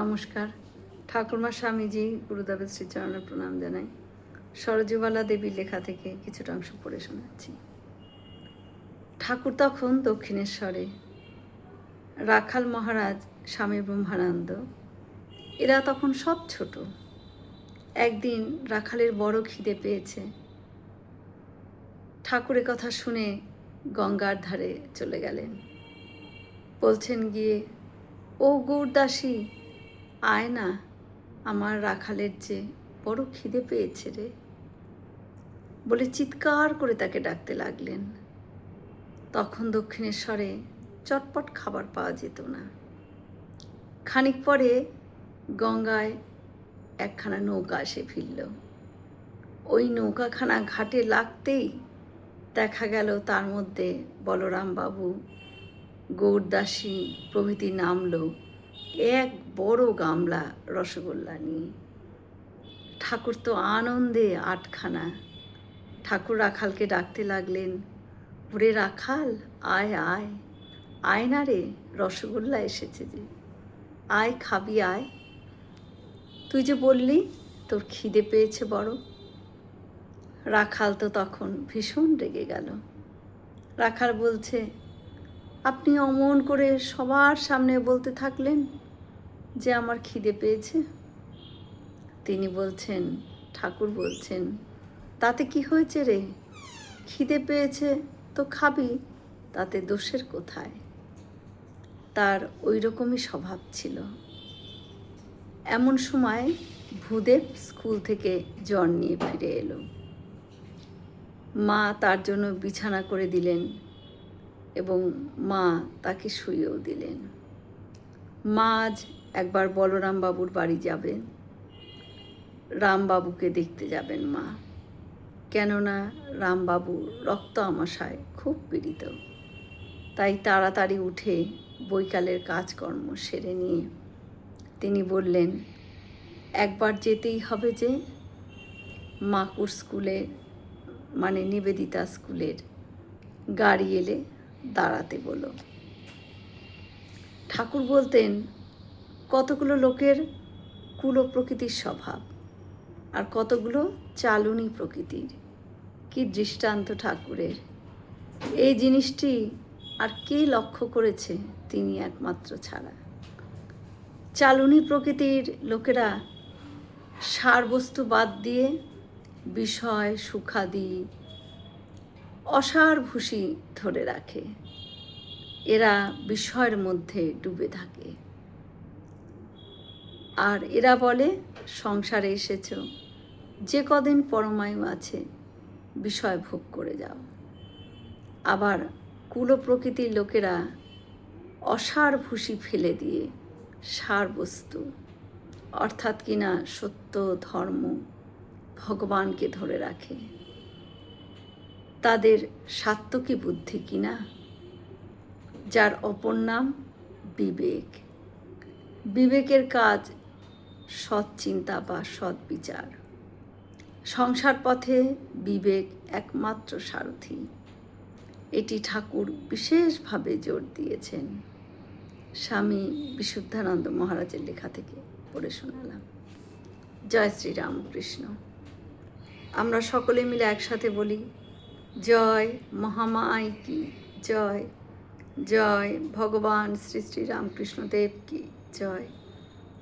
নমস্কার। ঠাকুরমা স্বামীজি গুরুদেবের শ্রীচরণে প্রণাম জানাই। সরজুবালা দেবীর লেখা থেকে কিছুটা অংশ পড়ে শোনাচ্ছি। ঠাকুর তখন দক্ষিণেশ্বরে। রাখাল মহারাজ স্বামী ব্রহ্মানন্দ, এরা তখন সব ছোট। একদিন রাখালের বড় খিদে পেয়েছে। ঠাকুরের কথা শুনে গঙ্গার ধারে চলে গেলেন। বলছেন গিয়ে, ও গৌরদাসী আয় না আমার রাখালের যে বড় খিদে পেয়েছে রে। বলে চিৎকার করে তাকে ডাকতে লাগলেন। তখন দক্ষিণেশ্বরে চটপট খাবার পাওয়া যেত না। খানিক পরে গঙ্গায় একখানা নৌকা এসে ফিরল। ওই নৌকাখানা ঘাটে লাগতেই দেখা গেল তার মধ্যে বলরাম বাবু গৌরদাসী প্রভৃতি নামলো। এক বড় গামলা রসগোল্লা নিয়ে। ঠাকুর তো আনন্দে আটখানা। ঠাকুর রাখালকে ডাকতে লাগলেন, ওরে রাখাল, আয় আয়। আয় না রে, রসগোল্লা এসেছে যে। আয়, খাবি, আয়। তুই যে বললি, তোর খিদে পেয়েছে বড়। রাখাল তো তখন ভীষণ রেগে গেল। রাখাল বলছে, আপনি অমন করে সবার সামনে বলতে থাকলেন যে আমার খিদে পেয়েছে। তিনি বলছেন, ঠাকুর বলছেন, তাতে কি হয়েছে রে? খিদে পেয়েছে তো খাবি, তাতে দোষের কোথায়? তার ওই রকমই স্বভাব ছিল। এমন সময় ভূদেব স্কুল থেকে জ্বর নিয়ে ফিরে এলো। মা তার জন্য বিছানা করে দিলেন এবং মা তাকে শুয়েও দিলেন। মা আজ একবার বলরাম বাবুর বাড়ি যাবেন। রামবাবুকে দেখতে যাবেন মা। কেননা রামবাবু রক্ত আমাশায়, খুব পীড়িত। তাই তাড়াতাড়ি উঠে বৈকালের কাজকর্ম সেরে নিয়ে তিনি বললেন, একবার যেতেই হবে যে, মাকুর স্কুলের মানে নিবেদিতা স্কুলের গাড়ি এলে দাঁড়াতে বলো। ঠাকুর বলতেন কতগুলো লোকের কুলো প্রকৃতির স্বভাব আর কতগুলো চালুনি প্রকৃতির? কি দৃষ্টান্ত ঠাকুরের? এই জিনিসটি আর কে লক্ষ্য করেছে তিনি একমাত্র ছাড়া? চালুনি প্রকৃতির লোকেরা সারবস্তু বাদ দিয়ে বিষয় সুখাদি অসার ভূষি ধরে রাখে। এরা বিষয়ের মধ্যে ডুবে থাকে। আর এরা বলে, সংসারে এসেছ। যে কদিন পরমায়ু আছে, বিষয় ভোগ করে যাও। আবার কুল প্রকৃতির লোকেরা অসার ভূষি ফেলে দিয়ে সার বস্তু, অর্থাৎ কিনা সত্য, ধর্ম, ভগবানকে ধরে রাখে। তাদের সাত্তকী বুদ্ধি কিনা যার অপর নাম বিবেক। বিবেকের কাজ সৎ চিন্তা বা সৎ বিচার। সংসার পথে বিবেক একমাত্র সারথি। এটি ঠাকুর বিশেষভাবে জোর দিয়েছেন। স্বামী বিশুদ্ধানন্দ মহারাজের লেখা থেকে পড়ে শোনালাম। জয় শ্রী রামকৃষ্ণ আমরা সকলে মিলে একসাথে বলি, জয় মহামায় কি? জয় জয় ভগবান শ্রী শ্রী রামকৃষ্ণদেব কি? জয়।